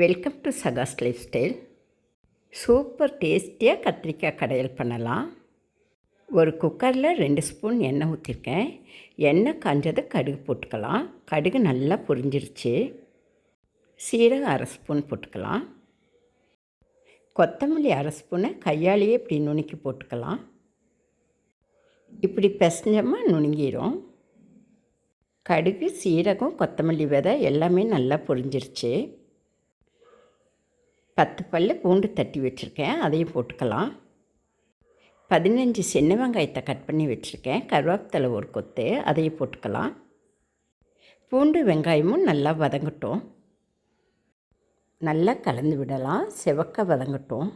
Welcome to சகாஸ் life style super டேஸ்டியாக கத்திரிக்காய் கடையல் பண்ணலாம். ஒரு குக்கரில் ரெண்டு ஸ்பூன் எண்ணெய் ஊற்றிருக்கேன் எண்ணெய் காஞ்சது கடுகு போட்டுக்கலாம். கடுகு நல்லா பொரிஞ்சிருச்சு. சீரகம் அரை ஸ்பூன் போட்டுக்கலாம். கொத்தமல்லி அரை ஸ்பூனை கையாலேயே இப்படி நுணுக்கி போட்டுக்கலாம். இப்படி பிசஞ்சமாக நுணுங்கிடும் கடுகு சீரகம் கொத்தமல்லி விதை எல்லாமே நல்லா பொரிஞ்சிருச்சு. பத்து பல் பூண்டு தட்டி வச்சுருக்கேன் அதையும் போட்டுக்கலாம். பதினஞ்சு சின்ன வெங்காயத்தை கட் பண்ணி வச்சுருக்கேன் கருவேப்பிலை ஒரு கொத்து அதையும் போட்டுக்கலாம். பூண்டு வெங்காயமும் நல்லா வதங்கட்டும். நல்லா கலந்து விடலாம் செவக்க வதங்கட்டும்.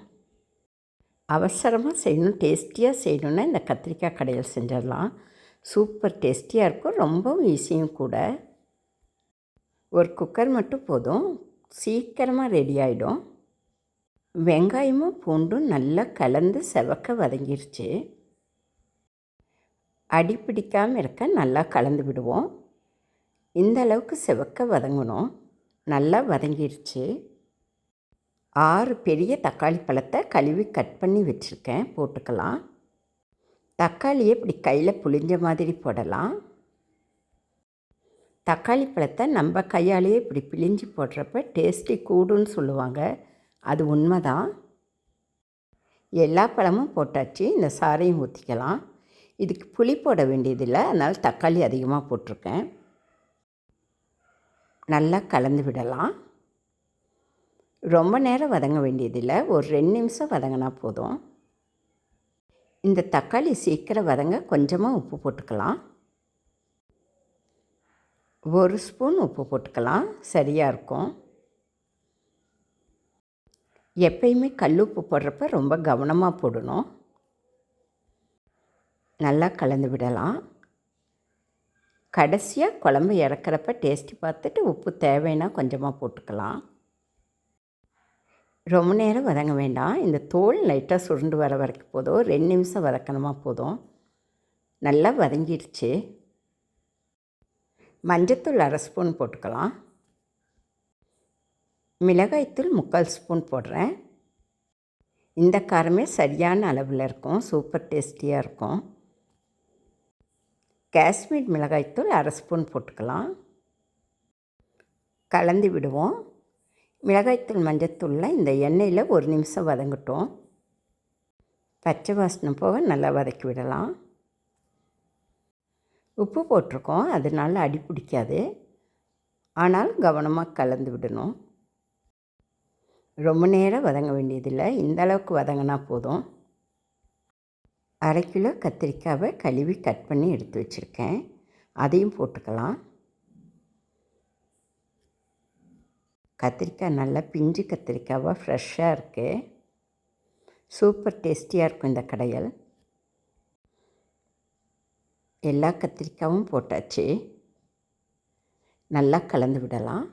அவசரமாக செய்யணும் டேஸ்டியாக செய்யணுன்னா இந்த கத்திரிக்காய் கடையில் செஞ்சிடலாம். சூப்பர் டேஸ்டியாக இருக்கும் ரொம்பவும் ஈஸியும் கூட. ஒரு குக்கர் மட்டும் போதும் சீக்கிரமாக ரெடி ஆகிடும் வெங்காயமும் பூண்டும் நல்லா கலந்து செவக்க வதங்கிருச்சு. அடி பிடிக்காமல் இருக்க நல்லா கலந்து விடுவோம். இந்த அளவுக்கு செவக்க வதங்கணும். நல்லா வதங்கிருச்சு. ஆறு பெரிய தக்காளி பழத்தை கழுவி கட் பண்ணி வச்சுருக்கேன். போட்டுக்கலாம். தக்காளியை இப்படி கையில் புளிஞ்ச மாதிரி போடலாம். தக்காளி பழத்தை நம்ம கையாலேயே இப்படி பிழிஞ்சு போடுறப்ப டேஸ்டி கூடுன்னு சொல்லுவாங்க. அது உண்மைதான். எல்லா பழமும் போட்டாச்சு இந்த சாரையும் ஊற்றிக்கலாம் இதுக்கு புளி போட வேண்டியதில்லை அதனால் தக்காளி அதிகமாக போட்டிருக்கேன். நல்லா கலந்து விடலாம். ரொம்ப நேரம் வதங்க வேண்டியதில்லை ஒரு ரெண்டு நிமிஷம் வதங்கினா போதும். இந்த தக்காளி சீக்கிரம் வதங்க கொஞ்சமாக உப்பு போட்டுக்கலாம். ஒரு ஸ்பூன் உப்பு போட்டுக்கலாம் சரியாக இருக்கும். எப்பயுமே கல் உப்பு போடுறப்ப ரொம்ப கவனமாக போடணும். நல்லா கலந்து விடலாம். கடைசியாக குழம்பு இறக்குறப்ப டேஸ்ட்டு பார்த்துட்டு உப்பு தேவைன்னா கொஞ்சமாக போட்டுக்கலாம். ரொம்ப நேரம் வதங்க வேண்டாம். இந்த தோல் லைட்டாக சுருண்டு வர வரைக்கும் போதும். ரெண்டு நிமிஷம் வதக்கணுமா போதும். நல்லா வதங்கிடுச்சு. மஞ்சத்தூள் அரை ஸ்பூன் போட்டுக்கலாம். மிளகாய்த்தூள் முக்கால் ஸ்பூன் போடுறேன். இந்த காரமே சரியான அளவில் இருக்கும் சூப்பர் டேஸ்டியாக இருக்கும். காஷ்மீர் மிளகாய்த்தூள் அரை ஸ்பூன் போட்டுக்கலாம். கலந்து விடுவோம். மிளகாய்த்தூள் மஞ்சத்தூளில் இந்த எண்ணெயில் ஒரு நிமிஷம் வதங்கட்டும். பச்சை வாசனை போக நல்லா வதக்கி விடலாம். உப்பு போட்டிருக்கோம் அதனால் அடி பிடிக்காது. ஆனால் கவனமாக கலந்து விடணும். ரொம்ப நேரம் வதங்க வேண்டியதில்லை. இந்த அளவுக்கு வதங்கினா போதும். அரை கிலோ கத்திரிக்காவை கழுவி கட் பண்ணி எடுத்து வச்சுருக்கேன். அதையும் போட்டுக்கலாம். கத்திரிக்காய் நல்லா பிஞ்சு கத்திரிக்காவாக ஃப்ரெஷ்ஷாக இருக்குது சூப்பர் டேஸ்டியாக இருக்கும் இந்த கடையல். எல்லா கத்திரிக்காவும் போட்டாச்சு. நல்லா கலந்து விடலாம்.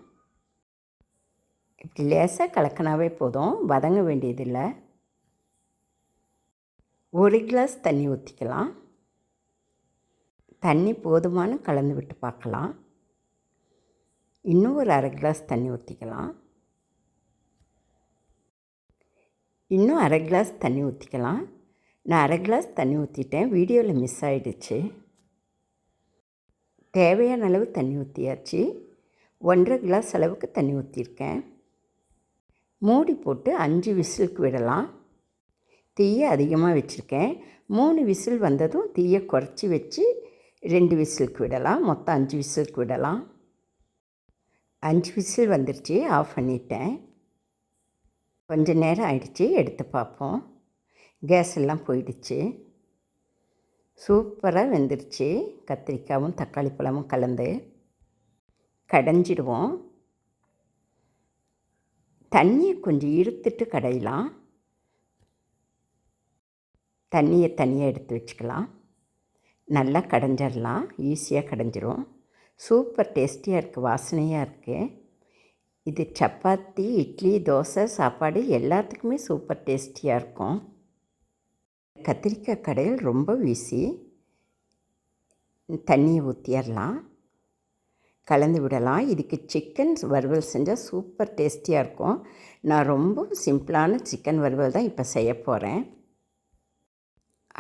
இப்படி லேசாக கலக்கினாவே போதும். வதங்க வேண்டியதில்லை. ஒரு கிளாஸ் தண்ணி ஊற்றிக்கலாம் தண்ணி போதுமான கலந்து விட்டு பார்க்கலாம். இன்னும் ஒரு அரை கிளாஸ் தண்ணி ஊற்றிக்கலாம் இன்னும் அரை கிளாஸ் தண்ணி ஊற்றிக்கலாம் நான் அரை கிளாஸ் தண்ணி ஊற்றிட்டேன் வீடியோவில் மிஸ் ஆகிடுச்சு தேவையான அளவு தண்ணி ஊற்றியாச்சு ஒன்றரை கிளாஸ் அளவுக்கு தண்ணி ஊற்றிருக்கேன் மூடி போட்டு அஞ்சு விசிலுக்கு விடலாம். தீயை அதிகமாக வச்சுருக்கேன். மூணு விசில் வந்ததும் தீயை குறைச்சி வச்சு ரெண்டு விசிலுக்கு விடலாம். மொத்தம் அஞ்சு விசிலுக்கு விடலாம். அஞ்சு விசில் வந்துருச்சு. ஆஃப் பண்ணிட்டேன். கொஞ்சம் நேரம் ஆயிடுச்சு. எடுத்து பார்ப்போம். கேஸ் எல்லாம் போயிடுச்சு. சூப்பராக வெந்துருச்சு. கத்திரிக்காயும் தக்காளி பழமும் கலந்து. கடைஞ்சிடுவோம். தண்ணியை கொஞ்சம் இழுத்துட்டு கடையலாம். தண்ணியை தனியாக எடுத்து வச்சுக்கலாம். நல்லா கடைஞ்சிடலாம். ஈஸியாக கடைஞ்சிரும். சூப்பர் டேஸ்டியாக இருக்குது வாசனையாக இருக்குது இது சப்பாத்தி இட்லி தோசை சாப்பாடு எல்லாத்துக்குமே சூப்பர் டேஸ்டியாக இருக்கும். கத்திரிக்காய் கடையில் ரொம்ப வீசி தண்ணியை ஊற்றிடலாம் கலந்து விடலாம். இதுக்கு சிக்கன் வறுவல் செஞ்சால் சூப்பர் டேஸ்டியாக இருக்கும். நான் ரொம்ப சிம்பிளான சிக்கன் வறுவல் தான் இப்போ செய்ய போகிறேன்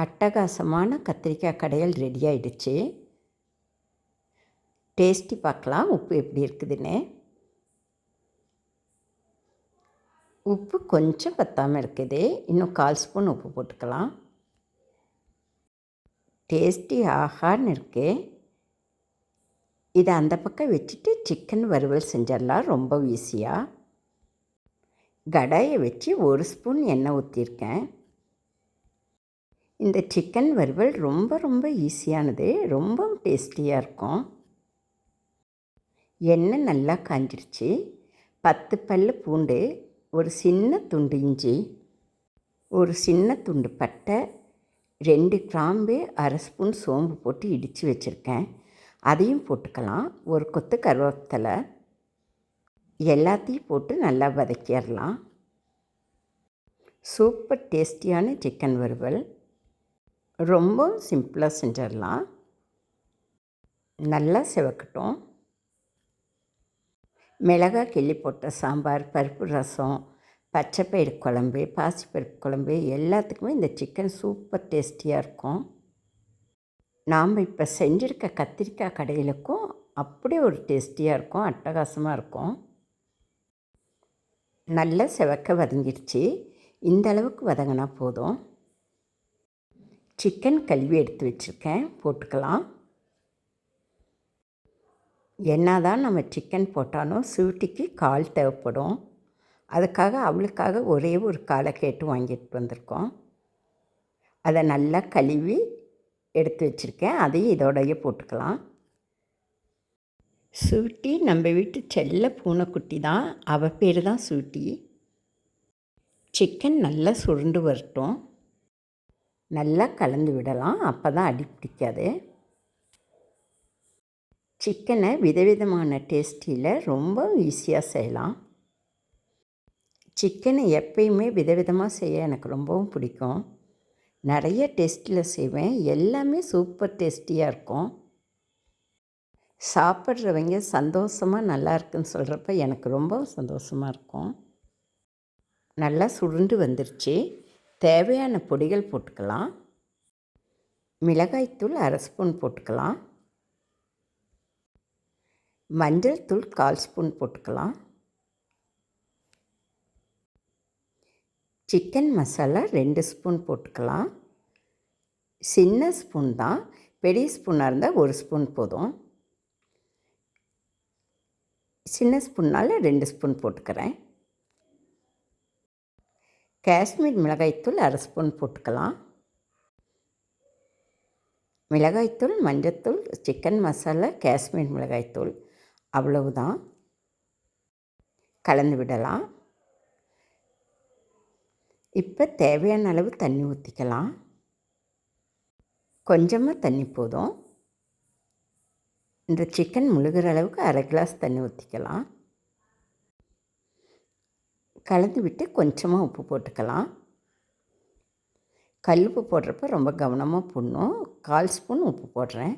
அட்டகாசமான கத்திரிக்காய் கடையல் ரெடி ஆகிடுச்சு டேஸ்டி பார்க்கலாம். உப்பு எப்படி இருக்குதுன்னு. உப்பு கொஞ்சம் பத்தாமல் இருக்குது. இன்னும் கால் ஸ்பூன் உப்பு போட்டுக்கலாம். டேஸ்டி ஆஹான்னு இருக்குது இதை அந்த பக்கம் வச்சுட்டு சிக்கன் வறுவல் செஞ்சிடலாம். ரொம்ப ஈஸியாக கடாயை வச்சு ஒரு ஸ்பூன் எண்ணெய் ஊற்றிருக்கேன் இந்த சிக்கன் வறுவல் ரொம்ப ரொம்ப ஈஸியானது ரொம்ப டேஸ்டியாக இருக்கும். எண்ணெய் நல்லா காஞ்சிருச்சு. பத்து பல் பூண்டு ஒரு சின்ன துண்டு இஞ்சி ஒரு சின்ன துண்டு பட்டை ரெண்டு கிராம்பு அரை ஸ்பூன் சோம்பு போட்டு இடித்து வச்சுருக்கேன். அதையும் போட்டுக்கலாம். ஒரு கொத்து கருவேப்பிலை எல்லாத்தையும் போட்டு நல்லா வதக்கிடலாம். சூப்பர் டேஸ்டியான சிக்கன் வறுவல். ரொம்ப சிம்பிளாக செஞ்சிடலாம். நல்லா செவக்கட்டும். மிளகாய் கிள்ளி போட்ட சாம்பார் பருப்பு ரசம் பச்சைப்பயிறு குழம்பு பாசிப்பருப்பு குழம்பு எல்லாத்துக்குமே இந்த சிக்கன் சூப்பர் டேஸ்டியாக இருக்கும். நாம் இப்போ செஞ்சுருக்க கத்திரிக்காய் கடையிலுக்கும் அப்படியே ஒரு டேஸ்டியாக இருக்கும் அட்டகாசமாக இருக்கும். நல்லா செவக்க வதங்கிடுச்சு இந்த அளவுக்கு வதங்கினா போதும். சிக்கன் கழுவி எடுத்து வச்சுருக்கேன் போட்டுக்கலாம். என்ன தான் நம்ம சிக்கன் போட்டாலும் ஸ்வீட்டிக்கு கால் தேவைப்படும். அதுக்காக அவளுக்காக ஒரே ஒரு காலை கேட்டு வாங்கிட்டு வந்திருக்கோம். அதை நல்லா கழுவி எடுத்து வச்சுருக்கேன். அதையும் இதோடைய போட்டுக்கலாம். சூட்டி நம்ம வீட்டு செல்ல பூனைக்குட்டி தான். அவள் பேர் தான் சூட்டி சிக்கன் நல்லா சுருண்டு வரட்டும். நல்லா கலந்து விடலாம். அப்போ தான் அடி பிடிக்காது. சிக்கனை விதவிதமான டேஸ்டியில் ரொம்ப ஈஸியாக செய்யலாம். சிக்கனை எப்பயுமே விதவிதமாக செய்ய எனக்கு ரொம்பவும் பிடிக்கும். நிறைய டேஸ்ட்டில் செய்வேன். எல்லாமே சூப்பர் டேஸ்டியாக இருக்கும். சாப்பிட்றவங்க சந்தோஷமாக நல்லா இருக்குன்னு சொல்கிறப்ப எனக்கு ரொம்ப சந்தோஷமாக இருக்கும். நல்லா சுருண்டு வந்துருச்சு. தேவையான பொடிகள் போட்டுக்கலாம். மிளகாய்த்தூள் அரை ஸ்பூன் போட்டுக்கலாம். மஞ்சள் தூள் கால் ஸ்பூன் போட்டுக்கலாம். சிக்கன் மசாலா ரெண்டு ஸ்பூன் போட்டுக்கலாம். சின்ன ஸ்பூன் தான் பெரிய ஸ்பூனாக இருந்தால் ஒரு ஸ்பூன் போதும். சின்ன ஸ்பூன்னால் ரெண்டு ஸ்பூன் போட்டுக்கிறேன். காஷ்மீர் மிளகாய்த்தூள் அரை ஸ்பூன் போட்டுக்கலாம். மிளகாய்த்தூள் மஞ்சத்தூள் சிக்கன் மசாலா காஷ்மீர் மிளகாய்த்தூள் அவ்வளவுதான். கலந்து விடலாம். இப்போ தேவையான அளவு தண்ணி ஊற்றிக்கலாம் கொஞ்சமாக தண்ணி போதும். இந்த சிக்கன் முழுகிற அளவுக்கு அரை கிளாஸ் தண்ணி ஊற்றிக்கலாம் கலந்து விட்டு கொஞ்சமாக உப்பு போட்டுக்கலாம். கல் உப்பு போடுறப்ப ரொம்ப கவனமாக போடணும். கால் ஸ்பூன் உப்பு போடுறேன்.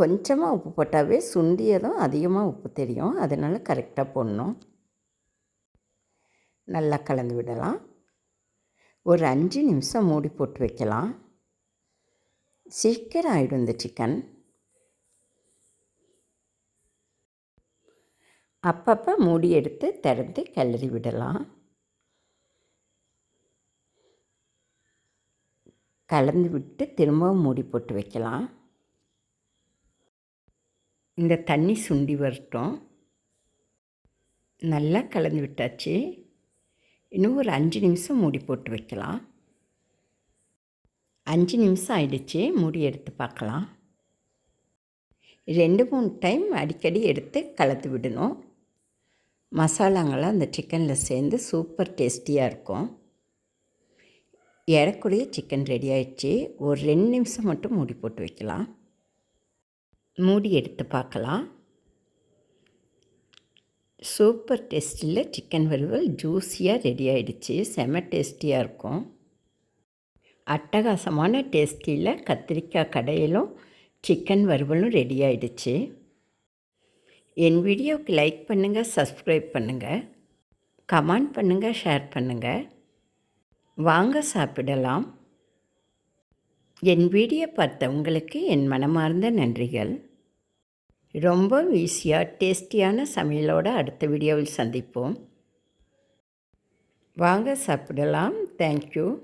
கொஞ்சமாக உப்பு போட்டாவே சுண்டியதும் அதிகமாக உப்பு தெரியும். அதனால் கரெக்டாக போடணும். நல்லா கலந்து விடலாம். ஒரு அஞ்சு நிமிஷம் மூடி போட்டு வைக்கலாம். சீக்கிரம் ஆகிடும் இந்த சிக்கன் அப்பப்போ மூடி எடுத்து திறந்து கிளறி விடலாம். கலந்து விட்டு திரும்பவும் மூடி போட்டு வைக்கலாம். இந்த தண்ணி சுண்டி வரட்டும். நல்லா கலந்து விட்டாச்சு. இன்னும் ஒரு அஞ்சு நிமிஷம் மூடி போட்டு வைக்கலாம். அஞ்சு நிமிஷம் ஆயிடுச்சு மூடி எடுத்து பார்க்கலாம். ரெண்டு மூணு டைம் அடிக்கடி எடுத்து கலந்து விடணும். மசாலாங்கள்லாம் அந்த சிக்கனில் சேர்ந்து சூப்பர் டேஸ்டியாக இருக்கும். ஏறக்குறைய சிக்கன் ரெடி ஆயிடுச்சு. ஒரு ரெண்டு நிமிஷம் மட்டும் மூடி போட்டு வைக்கலாம். மூடி எடுத்து பார்க்கலாம். சூப்பர் டேஸ்டில் சிக்கன் வறுவல் ஜூஸியாக ரெடி ஆகிடுச்சு செம டேஸ்டியாக இருக்கும். அட்டகாசமான டேஸ்டியில் கத்திரிக்காய் கடையிலும் சிக்கன் வறுவலும் ரெடி ஆகிடுச்சு என் வீடியோவுக்கு லைக் பண்ணுங்கள் சப்ஸ்கிரைப் பண்ணுங்கள் கமெண்ட் பண்ணுங்கள் ஷேர் பண்ணுங்கள் வாங்க சாப்பிடலாம். என் வீடியோ பார்த்த உங்களுக்கு என் மனமார்ந்த நன்றிகள். ரொம்ப ஈஸியாக டேஸ்டியான சமையலோடு அடுத்த வீடியோவில் சந்திப்போம். வாங்க சாப்பிடலாம். தேங்க்யூ.